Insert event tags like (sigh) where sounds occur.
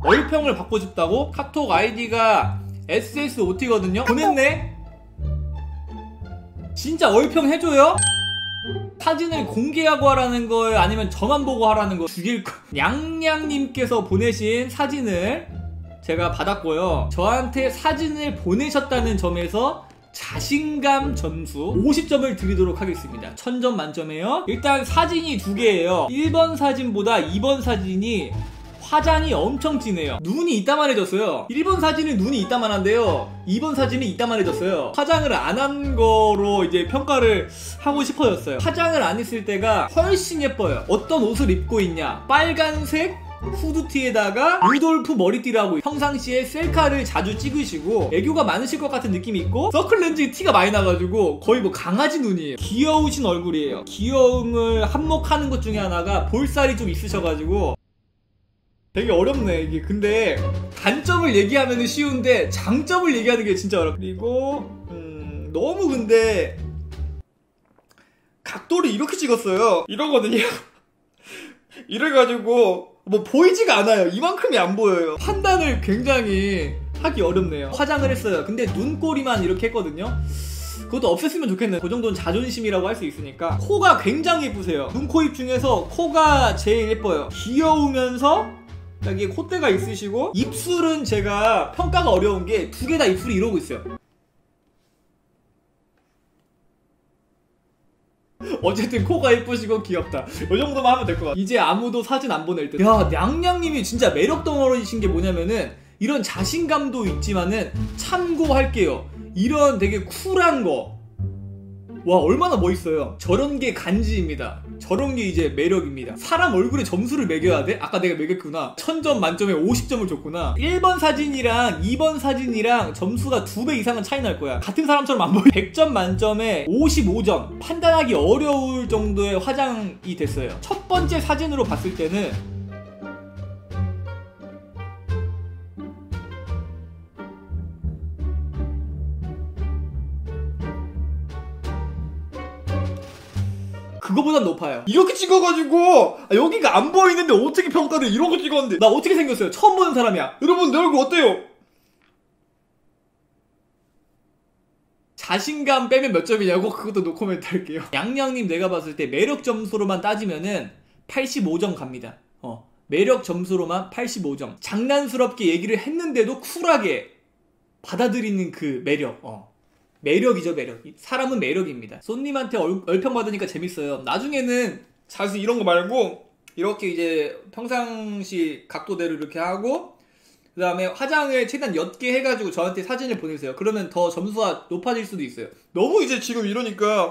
얼평을 받고 싶다고? 카톡 아이디가 SSOT거든요? 보냈네? 진짜 얼평 해줘요? 사진을 공개하고 하라는 거예요? 아니면 저만 보고 하라는 거 죽일 거. (laughs) 냥냥님께서 보내신 사진을 제가 받았고요. 저한테 사진을 보내셨다는 점에서 자신감 점수 50점을 드리도록 하겠습니다. 1000점 만점에요. 일단 사진이 두 개예요. 1번 사진보다 2번 사진이 화장이 엄청 진해요. 눈이 이따만해졌어요. 1번 사진은 눈이 이따만한데요. 2번 사진이 이따만해졌어요. 화장을 안 한 거로 이제 평가를 하고 싶어졌어요. 화장을 안 했을 때가 훨씬 예뻐요. 어떤 옷을 입고 있냐? 빨간색 후드티에다가 루돌프 머리띠라고 평상시에 셀카를 자주 찍으시고 애교가 많으실 것 같은 느낌이 있고 서클렌즈 티가 많이 나가지고 거의 뭐 강아지 눈이에요. 귀여우신 얼굴이에요. 귀여움을 한몫하는 것 중에 하나가 볼살이 좀 있으셔가지고 되게 어렵네 이게. 근데 단점을 얘기하면 쉬운데 장점을 얘기하는 게 진짜 어렵. 그리고 음, 너무 근데 각도를 이렇게 찍었어요. 이러거든요. (laughs) 이래가지고 뭐 보이지가 않아요. 이만큼이 안 보여요. 판단을 굉장히 하기 어렵네요. 화장을 했어요. 근데 눈꼬리만 이렇게 했거든요. 그것도 없앴으면 좋겠네요. 그 정도는 자존심이라고 할 수 있으니까. 코가 굉장히 예쁘세요. 눈, 코, 입 중에서 코가 제일 예뻐요. 귀여우면서 여기 콧대가 있으시고 입술은 제가 평가가 어려운 게 두 개 다 입술이 이러고 있어요. 어쨌든 코가 예쁘시고 귀엽다. 이 정도만 하면 될 것 같아 이제 아무도 사진 안 보낼 듯야 냥냥님이 진짜 매력 덩어리신 게 뭐냐면은 이런 자신감도 있지만은 참고할게요. 이런 되게 쿨한 거 와 얼마나 멋있어요. 저런 게 간지입니다. 저런 게 이제 매력입니다. 사람 얼굴에 점수를 매겨야 돼? 아까 내가 매겼구나. 1000점 만점에 50점을 줬구나. 1번 사진이랑 2번 사진이랑 점수가 2배 이상은 차이 날 거야. 같은 사람처럼 안 보여. 100점 만점에 55점. 판단하기 어려울 정도의 화장이 됐어요. 첫 번째 사진으로 봤을 때는 그거보단 높아요. 이렇게 찍어가지고 아, 여기가 안 보이는데 어떻게 평가를 이러고 찍었는데 나 어떻게 생겼어요? 처음 보는 사람이야. 여러분 내 얼굴 어때요? 자신감 빼면 몇 점이냐고 그것도 노코멘트 할게요. (laughs) 양양님 내가 봤을 때 매력 점수로만 따지면은 85점 갑니다. 어 매력 점수로만 85점. 장난스럽게 얘기를 했는데도 쿨하게 받아들이는 그 매력. 어. 매력이죠 매력. 사람은 매력입니다. 손님한테 얼, 얼평 받으니까 재밌어요. 나중에는 자수 이런 거 말고 이렇게 이제 평상시 각도대로 이렇게 하고 그 다음에 화장을 최대한 옅게 해가지고 저한테 사진을 보내세요. 그러면 더 점수가 높아질 수도 있어요. 너무 이제 지금 이러니까